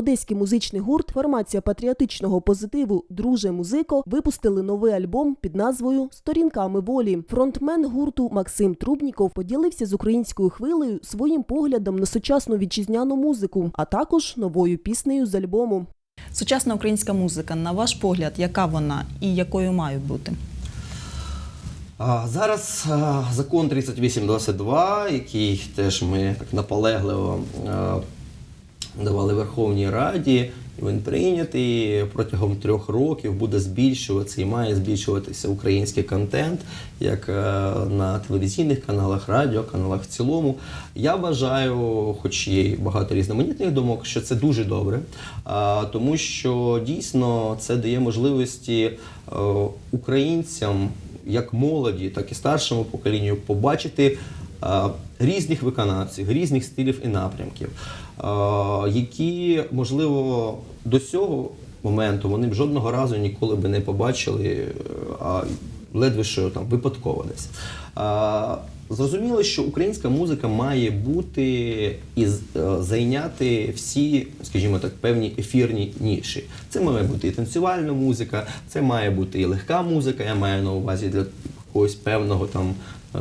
Одеський музичний гурт, формація патріотичного позитиву Друже музико випустили новий альбом під назвою Сторінками волі. Фронтмен гурту Максим Трубніков поділився з українською хвилею своїм поглядом на сучасну вітчизняну музику, а також новою піснею з альбому. Сучасна українська музика, на ваш погляд, яка вона і якою має бути? Зараз закон 3822, який теж ми так наполегливо давали Верховній Раді, він прийнятий протягом трьох років буде збільшуватися і має збільшуватися український контент, як е, на телевізійних каналах, радіоканалах в цілому. Я вважаю, хоч є багато різноманітних думок, що це дуже добре, тому що дійсно це дає можливості е, українцям як молоді, так і старшому поколінню побачити е, різних виконавців, різних стилів і напрямків, які, можливо, до цього моменту вони б жодного разу ніколи би не побачили, а ледве що там випадково десь. Зрозуміло, що українська музика має бути і е, зайняти всі, скажімо так, певні ефірні ніші. Це має бути і танцювальна музика, це має бути і легка музика. Я маю на увазі для якогось певного там е,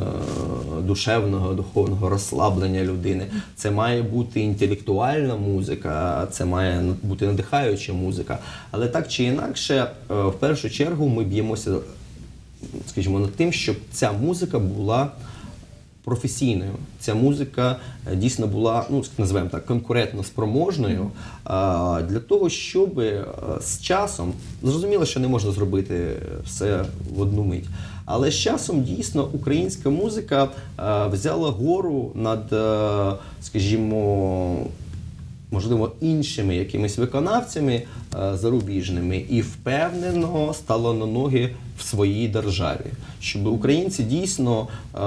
душевного, духовного розслаблення людини. Це має бути інтелектуальна музика, це має бути надихаюча музика. Але так чи інакше, е, в першу чергу ми б'ємося, скажімо, над тим, щоб ця музика була професійною. Ця музика е, дійсно була, ну називаємо так, конкурентно спроможною для того, щоб з часом зрозуміло, що не можна зробити все в одну мить. Але з часом дійсно українська музика е, взяла гору над, е, скажімо, можливо, іншими якимись виконавцями е, зарубіжними і впевнено стало на ноги в своїй державі, щоб українці дійсно, е,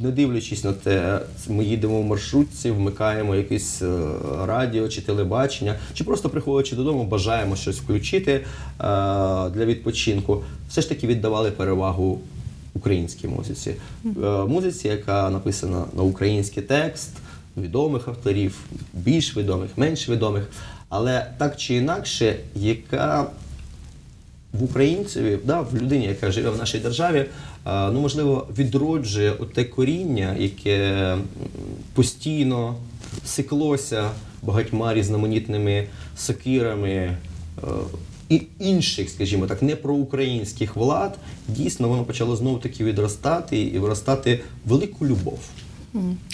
не дивлячись на те, ми їдемо в маршрутці, вмикаємо якесь е, радіо чи телебачення, чи просто приходячи додому, бажаємо щось включити для відпочинку, все ж таки віддавали перевагу українській музиці. Музиці, яка написана на український текст, відомих авторів, більш відомих, менш відомих, але так чи інакше, яка в українцеві, да, в людині, яка живе в нашій державі, ну можливо, відроджує те коріння, яке постійно сиклося багатьма різноманітними сокирами. е, І інших, скажімо так, не проукраїнських влад, дійсно воно почало знову таки відростати і виростати велику любов.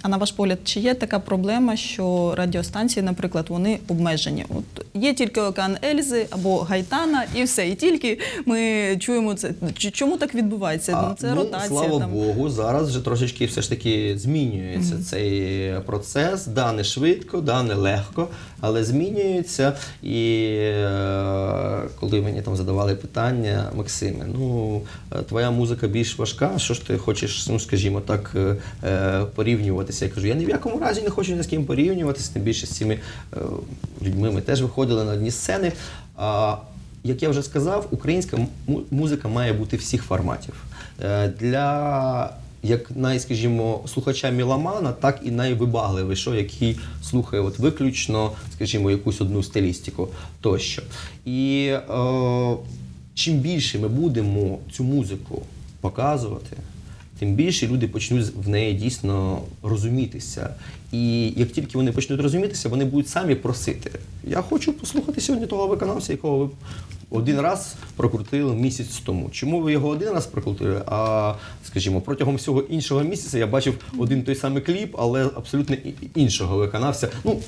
А на ваш погляд, чи є така проблема, що радіостанції, наприклад, вони обмежені? От є тільки океан Ельзи або Гайтана, і все. І тільки ми чуємо це. Чому так відбувається? А, ну, ротація. Слава там. Богу, зараз вже трошечки все ж таки змінюється цей процес. Да, не швидко, да, не легко, але змінюється. І е, коли мені там задавали питання, Максиме, ну е, твоя музика більш важка, що ж ти хочеш, ну скажімо так, е, е, порівнюватися? Я кажу, я ні в якому разі не хочу ні з ким порівнюватися, тим більше з цими е, людьми ми теж виходили на одні сцени. Як я вже сказав, українська музика має бути всіх форматів. Е, Для як най, скажімо, слухача міломана, так і найвибагливішого, який слухає от виключно, скажімо, якусь одну стилістику тощо. І е, чим більше ми будемо цю музику показувати, тим більше люди почнуть в неї дійсно розумітися. І як тільки вони почнуть розумітися, вони будуть самі просити. Я хочу послухати сьогодні того виконавця, якого ви один раз прокрутили місяць тому. Чому ви його один раз прокрутили? А скажімо, протягом всього іншого місяця я бачив один той самий кліп, але абсолютно іншого виконавця, ну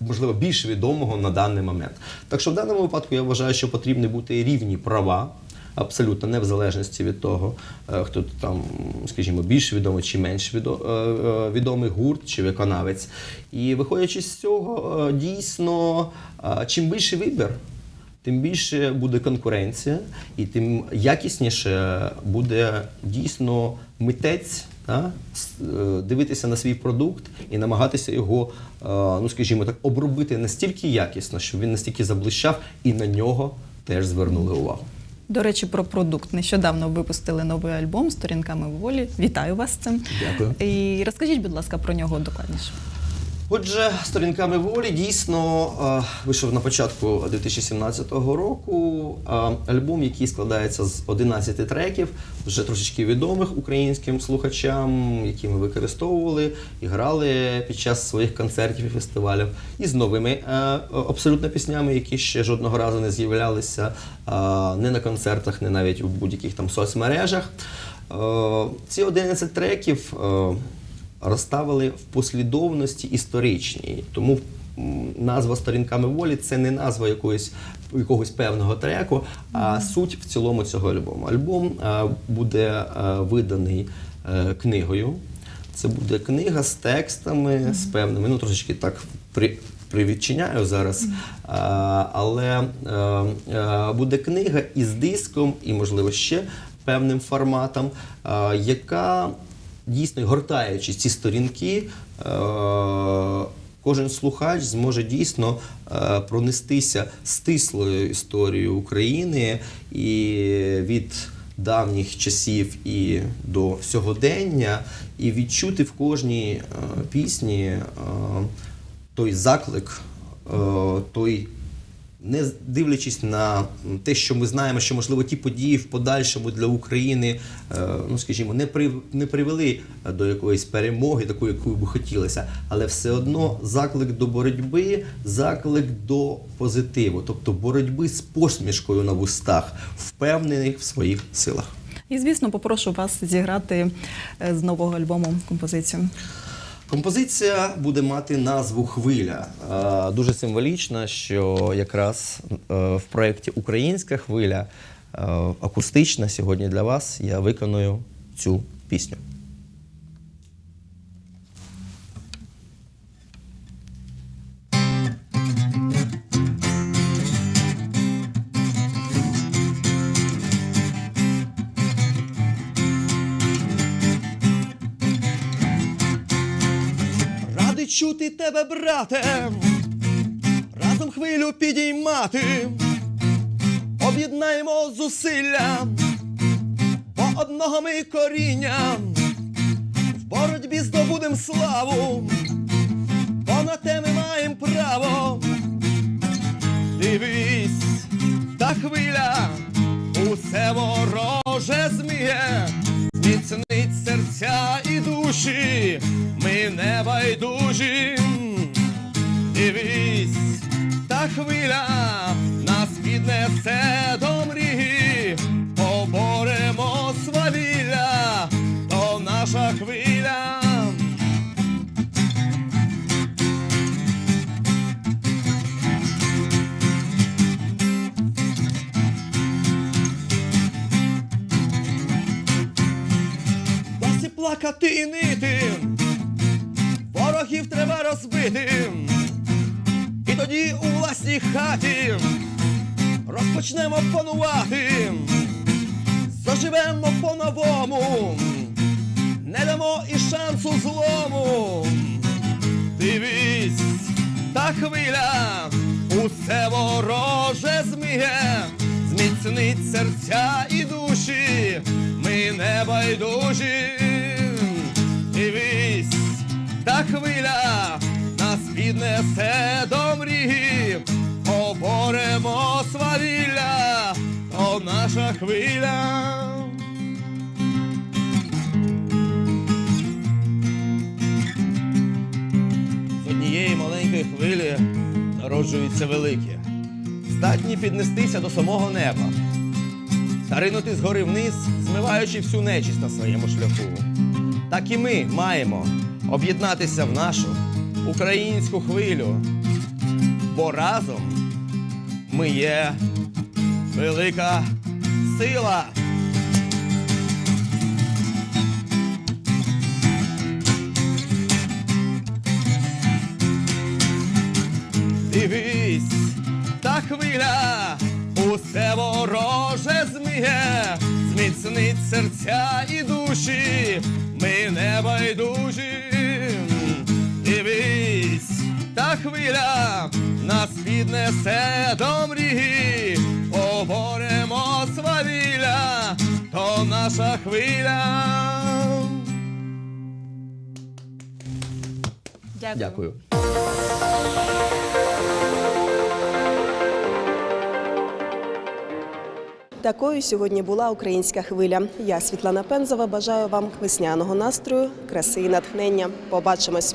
можливо, більш відомого на даний момент. Так що в даному випадку я вважаю, що потрібні бути рівні права. Абсолютно не в залежності від того, е, хто там, скажімо, більш відомий чи менш е, е, відомий гурт чи виконавець. І виходячи з цього, дійсно, чим більший вибір, тим більше буде конкуренція, і тим якісніше буде дійсно митець. е, Дивитися на свій продукт і намагатися його, ну скажімо так, обробити настільки якісно, щоб він настільки заблищав, і на нього теж звернули увагу. До речі, про продукт. Нещодавно випустили новий альбом Сторінками волі. Вітаю вас з цим. Дякую. І розкажіть, будь ласка, про нього докладніше. Отже, сторінками волі дійсно е, вийшов на початку 2017 року альбом, який складається з 11 треків, вже трошечки відомих українським слухачам, які ми використовували і грали під час своїх концертів і фестивалів, і з новими е, абсолютно піснями, які ще жодного разу не з'являлися е, не на концертах, не навіть у будь-яких там соцмережах. Ці 11 треків. Розставили в послідовності історичній. Тому назва сторінками волі це не назва якоїсь якогось певного треку, а суть в цілому цього альбому. Альбом е, буде е, виданий е, книгою. Це буде книга з текстами, з певними, ну трошечки так при. Привідчиняю зараз, але буде книга із диском і, можливо, ще певним форматом, яка дійсно гортаючи ці сторінки, е, кожен слухач зможе дійсно е, пронестися стислою історією України і від давніх часів і до сьогодення, і відчути в кожній е, пісні той заклик, той не дивлячись на те, що ми знаємо, що можливо ті події в подальшому для України, е, ну скажімо, не при не привели до якоїсь перемоги, такої, якою би хотілося, але все одно заклик до боротьби, заклик до позитиву, тобто боротьби з посмішкою на вустах, впевнених в своїх силах. І звісно, попрошу вас зіграти е, з нового альбому композицію. Композиція буде мати назву Хвиля. Дуже символічно, що якраз е, в проєкті Українська хвиля е, акустична сьогодні для вас я виконую цю пісню. Радий чути тебе, брате, разом хвилю підіймати, об'єднаємо зусилля, бо одного ми коріння, в боротьбі здобудем славу, бо на те ми маємо право. Дивись, та хвиля, усе вороже зміє, зміцнить серця і душі, ми не байдужі. Дивись, та хвиля нас піднесе до мрії, поборемо свавілля, то наша хвиля. Плакати і нити, ворогів треба розбити, і тоді у власній хаті розпочнемо панувати, заживемо по-новому, не дамо і шансу злому. Дивись, та хвиля, усе вороже зміє, зміцнить серця і душі, ми не байдужі. Дивись, та хвиля нас піднесе до мрії, поборемо свавілля, то наша хвиля. З однієї маленької хвилі народжуються великі, здатні піднестися до самого неба та ринути згори вниз, змиваючи всю нечисть на своєму шляху. Так і ми маємо об'єднатися в нашу українську хвилю, бо разом ми є велика сила. Дивись, та хвиля, усе вороже зміє, зміцнить серця і душі, ми не. Та хвиля нас піднесе до мрії, поборемо свавілля, то наша хвиля. Дякую. Дякую. Такою сьогодні була українська хвиля. Я Світлана Пензова. Бажаю вам весняного настрою, краси і натхнення. Побачимось.